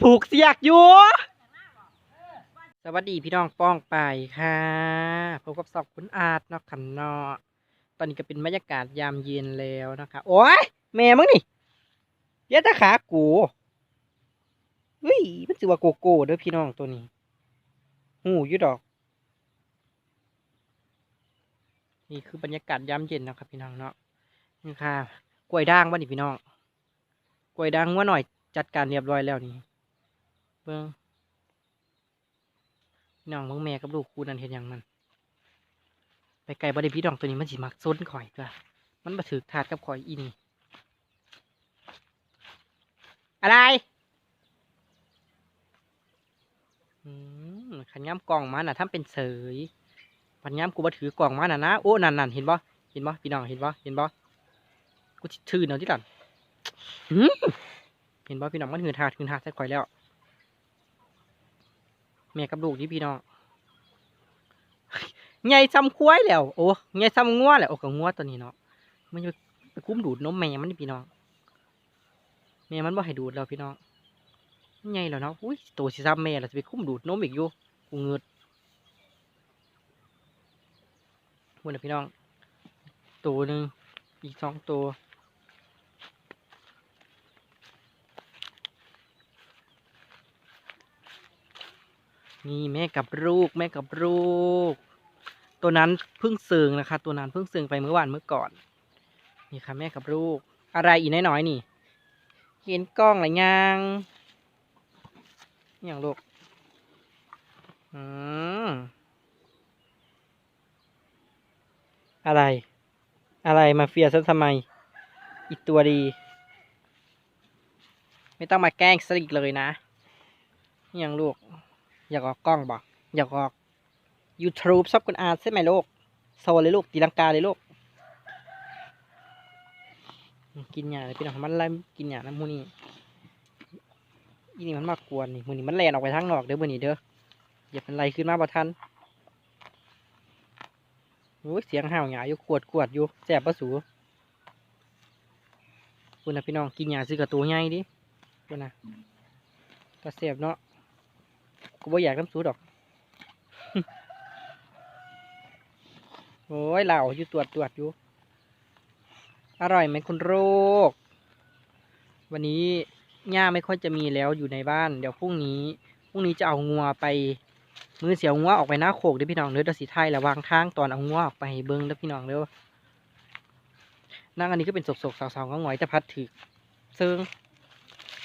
ผูกเสียกอยู่ สวัสดีพี่น้องป้องไปค่ะพบกับสอบคุณอาร์ตเนาะขันเนาะตอนนี้ก็เป็นบรรยากาศยามเย็นแล้วนะคะ โอ้ยแม่มึงนี่เยอะตาขากูเฮ้ยมันสือว่าโกโก้เด้อพี่น้องตัวนี้หูยุดอก นี่คือบรรยากาศยามเย็นนะครับพี่น้องเนาะนี่ค่ะกล้วยด่างบ้านี่พี่น้องกล้วยด่างว่าหน่อยจัดการเรียบร้อยแล้วนี่ เบิ่งพี่น้องเบิ่งแม่กับลูกคูนั่นเห็นอย่างมันไปไกลบ่ได้พี่น้องตัวนี้มันสิมักซนข่อยตัวมันมาถือถาดกับข่อยอีนี่อะไรขันย้ำกล่องมันน่ะทำเป็นเสยปัญญามกูมาถือกล่องมาน่ะนะโอ้นั่นนั่นเห็นบ่เห็นบ่พี่น้องเห็นบ่เห็นบ่กูสิถือเนาะที่หลังเห็นบ่พี่น้องมันหืนหาดหืนหาดใส่ข่อยแล้ว แม่กับลูกที่พี่น้องใหญ่ซ้ำควายแล้วโอ้ใหญ่ซ้ำงัวแล้วโอ้กับงัวตัวนี้เนาะมันจะไปคุ้มดูดนมแม่มันนี่พี่น้องแม่มันบ่ให้ดูดแล้วพี่น้องใหญ่แล้วเนาะอุ้ยตัวสิซ้ำแม่แล้วจะไปคุ้มดูดนมอีกอยู่กูเงือดหมดเลยพี่น้อง ตัวหนึ่งอีกสองตัว นี่แม่กับลูกแม่กับลูก ตัวนั้นเพิ่งซิงนะคะ ตัวนั้นเพิ่งซิงไปเมื่อวานเมื่อก่อน นี่ค่ะแม่กับลูก อะไรอีกน้อยๆนี่ เห็นกล้องอะไรยังอย่างลูกอืมอะไร อะไรมาเฟียฉันทำไม อีกตัวดี ไม่ต้องมาแกล้งสลิกเลยนะนี่ยังลูก อยากออกกล้องบอกอยากออก YouTube ชอบคุณอาใช่ไหมลูกโซเลยลูกตีลังกาเลยลูก กินหยาเลยพี่น้องมันไล่กินหยาน้ำมูนี่อีนี่มันมากวนนี่มูนี่มันแลนออกไปทางนอกเด้อมูนี่เด้ออย่าเป็นไรขึ้นมาบ่ทันโอ้ยเสียงห่าวหยาอยู่ขวดขวดอยู่แสบปะสูคุณนะพี่น้องกินหยาซื้อกับตัวใหญ่ดิคุณนะก็แสบเนาะ กูบ่อยากน้ำสูดอก โอ้ยเหล่าอยู่ตรวจตรวจอยู่ อร่อยไหมคุณโรค วันนี้ย่าไม่ค่อยจะมีแล้วอยู่ในบ้าน เดี๋ยวพรุ่งนี้ พรุ่งนี้จะเอางัวไป มือเสียวงัวออกไปหน้าโขกเด้อพี่น้องเด้อเดยวสีไทยระวางทางตอนเอางัวออกไปเบิ้งเด้อพี่น้องเด้อนั่งอันนี้ก็เป็นศกๆสาวๆก็หงอยจะพัดถือซึ่ง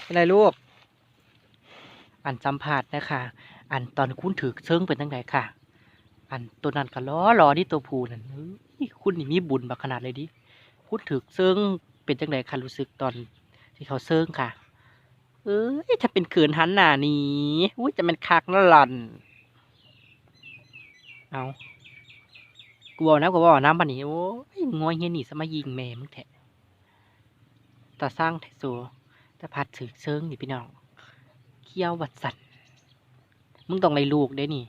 เป็นไรลูก อันสัมผัสนะคะอันตอนคุณถือเซิงเป็นตั้งไหนค่ะ อันตัวนั้นก็ล้อล้อที่ตัวผูนั่นคุณนี่มีบุญบักขนาดเลยดิคุณถือเซิงเป็นจังไดค่ะรู้สึกตอนที่เขาเซิงค่ะ เอ้ยถ้าเป็นเขินหันหน้านี้อุ้ยจะเป็นคักนั่นหล่อนเอากูบอกนะกูบอกน้ำปันนี้โอ้ยงอยเฮียนี่สมายิงแม่มึงแทะตาสร้างแทสัวแต่พัดถือเซิงนี่พี่น้อง เขี้ยววัดสัตว์มึงต้องไล่ลูกได้นี่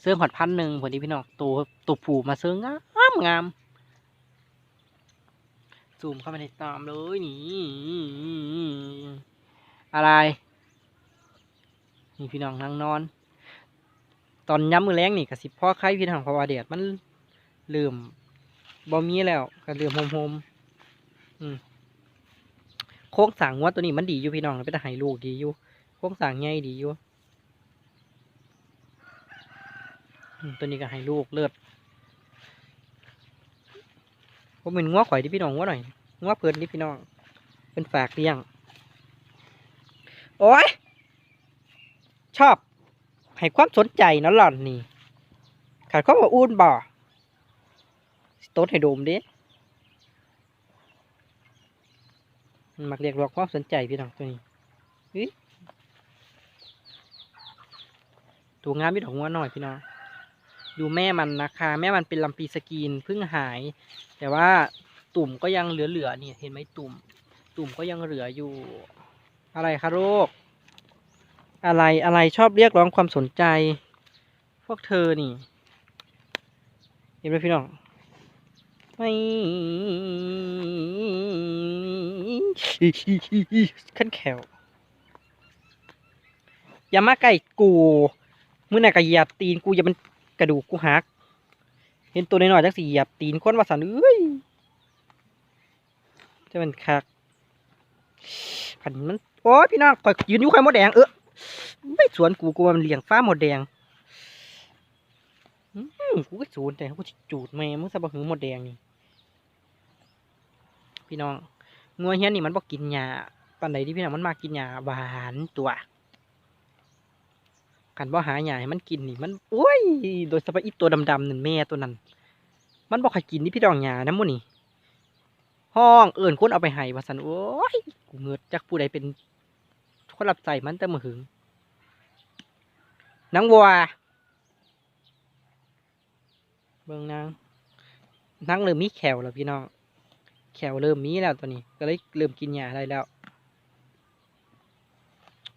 เซิงหอดพันหนึ่งพอดีพี่น้องตัวตัวผูมาเซิงงามงามซูมเข้ามาในตามเลยนี่อะไร นี่พี่น้องนั่งนอน ตอนย้ำมือแรงนี่กับสิพ่อไข่พี่น้องพาวาแดดมันเริ่มบ่มีแล้วก็เริ่มโฮมโฮมโค้งสางงัวตัวนี้มันดีอยู่พี่น้องเป็นตาไห้ลูกดีอยู่ โค้งสร้างใหญ่ดีอยู่อืมตัวนี้ก็ให้ลูกเลือดผมเป็นงัวข่อยที่พี่น้องงัวหน่อยงัวเพิ่นที่พี่น้อง เป็นฝากเลี้ยง โอ้ย ชอบ ให้ความสนใจนะหล่อนนี่ ขาดความอบอุ่นบ่ต๊ดให้ดมด้มันมักเรียกร้องความสนใจพี่น้องตัวนี้เฮ้ย ตัวงามพี่ดอกงัวหน่อยพี่น้องดูแม่มันนะคะ แม่มันเป็นลำปีสกีนเพิ่งหาย แต่ว่าตุ่มก็ยังเหลือๆนี่เห็นไหมตุ่ม ตุ่มก็ยังเหลืออยู่ อะไรคะโรค อะไรอะไรชอบเรียกร้องความสนใจ พวกเธอนี่ เห็นไหมพี่น้องไม่ขั้นแขวอย่ามาใกล้กู มื้อไหนก็เหยียบตีนกูอย่ามันกระดูกกูหัก เห็นตัวน้อยๆจักสิเหยียบตีนคนว่าสันเอ้ยจะเป็นคักขันมันโอ้ยพี่น้องข่อยยืนอยู่ข่อยมดแดงเออไม่สวนกูกูว่ามันเลี้ยงฟ้าหมดแดงกูก็สวนแต่กูจูดแม่มึงซะบ่หือหมดแดงนี่พี่น้องงัวเฮี้ยนนี่มันบ่กินหญ้าปานใดที่พี่น้องมันมากินหญ้าหวานตัว กันบ่หาหญ้าให้มันกินนี่มันโอ้ยโดยเฉพาอีตัวดำๆนั่นแม่ตัวนั้น มันบ่ค่อยกินนี่พี่น้องหญ้านะมื้นี่ห้องเอิ้นคนเอาไปให้วาซั่นโอ้ยกูเงิดจักผู้ใดเป็นคนรับใช้มันแต่มือหึงนางวัวเบิ่งนางนางเริ่มมีแขวแล้วพี่น้องแขวเริ่มมีแล้วตอนนี้ ก็เลยเริ่มกินหญ้าได้แล้ว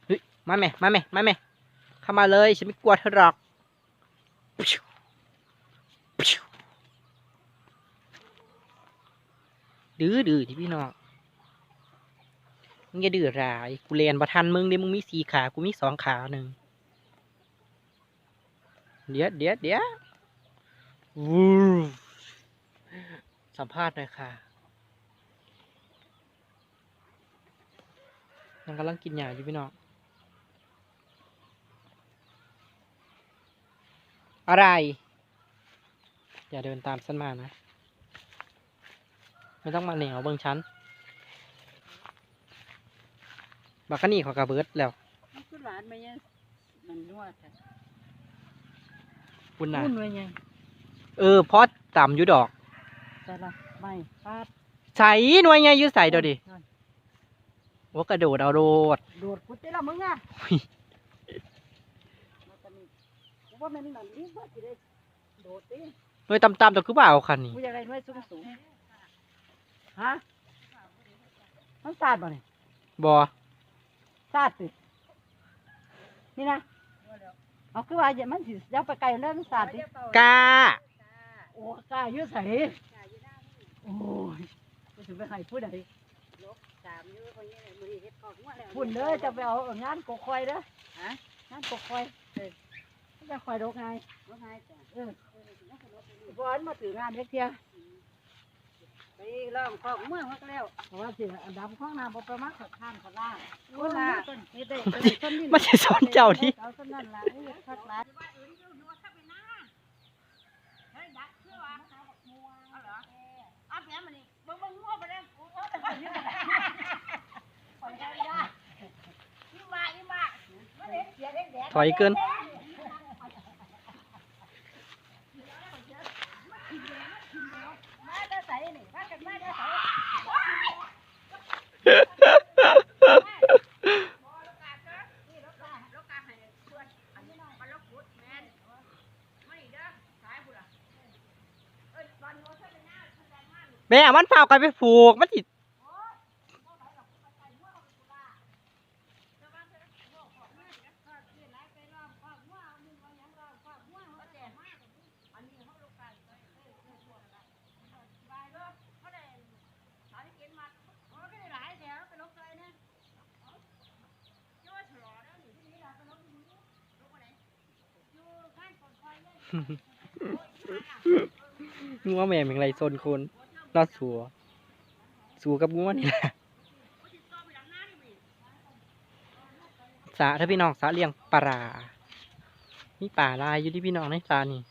เฮ้ยมาแม่มาแม่มาแม่ เข้ามาเลยฉันไม่กลัวเธอหรอกดื้อดื้อที่พี่น้องมึงอย่าดื้อร้ายกูเรียนประทันมึงเดี๋ยวมึงมีสี่ขากูมีสองขาหนึ่งเดี๋ยวเดี๋ยวเดี๋ยววูสัมภาษณ์หน่อยค่ะยังกำลังกินหญ้าอยู่พี่น้อง อะไร อย่าเดินตามฉันมานะ ไม่ต้องมาเหนียวเบิ่งฉันบักกะนี่เขอกระเบิดแล้วมันคือหลานไหมเนี่ยมันนวดค่ะคุณน่ะพูดไว้ไงเออพอต่ำอยู่ดอกแต่ละไม่ปาดใส่หน่วยไงอยู่ใส่เดี๋ยวดิว่ากระโดดเอาโดด โดดกูเจ้ามึงอะ หุ้ย มาตอนนี้กู ว่ามันแบบนี้ว่าจะได้โดดดิหน่วยต่ำๆตัวคือเปล่าคันนี้กูอยากได้หน่วยสูงสูงฮะมันสาดบ่เนี่ยบอสาดสินี่นะเอาคือว่าอย่ามันสิยับไปไกลแล้วมันสาดดิกล้าโอ้กล้าอยืดใส่โอ้ยกูถึงไปให้ผู้ใดพุ่นเด้อจะไปเอางานกกคอยเด้อฮะงานกกคอยเออ จะคอยดอกไงดอกไงเออบอลมาถืองานเล็กเทียไปล่องของเมืองมาแล้วเพราะว่าสิอันดับของน้ำบ่ประมาณขัดข้านขัดล่างโอ้ล่ะเฮ็ดได้เฮ็ดได้ต้นนี่มันจะสอนเจ้าที่เอาต้นนั่นล่ะนี่คักหลายถอยเกิน แม่มันเผากันไปผูกมันติดงัวแม่เป็นไรโซนคน นอดสัวสัวกับงัวนี่แหละสาถ้าพี่น้องสาเลี้ยงปลาร้ามีป่าลายอยู่ที่พี่น้องในสานี่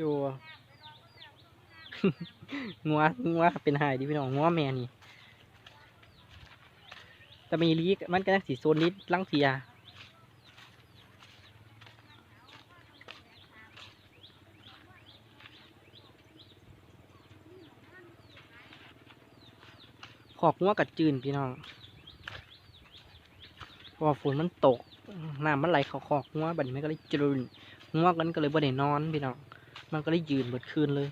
ดูงัวงัวเป็นหายดิพี่น้องงัวแม่นี่แต่มีลีกมันก็ยังสีโซนนิดลังเสีย ขอกงัวกัดจืนพี่น้องพอฝนมันตกน้ำมันไหลเขาขอกงัวบัดนี้มันก็เลยจืนงัวกันก็เลยบ่ได้นอนพี่น้องมันก็เลยยืนเบิดคืนเลย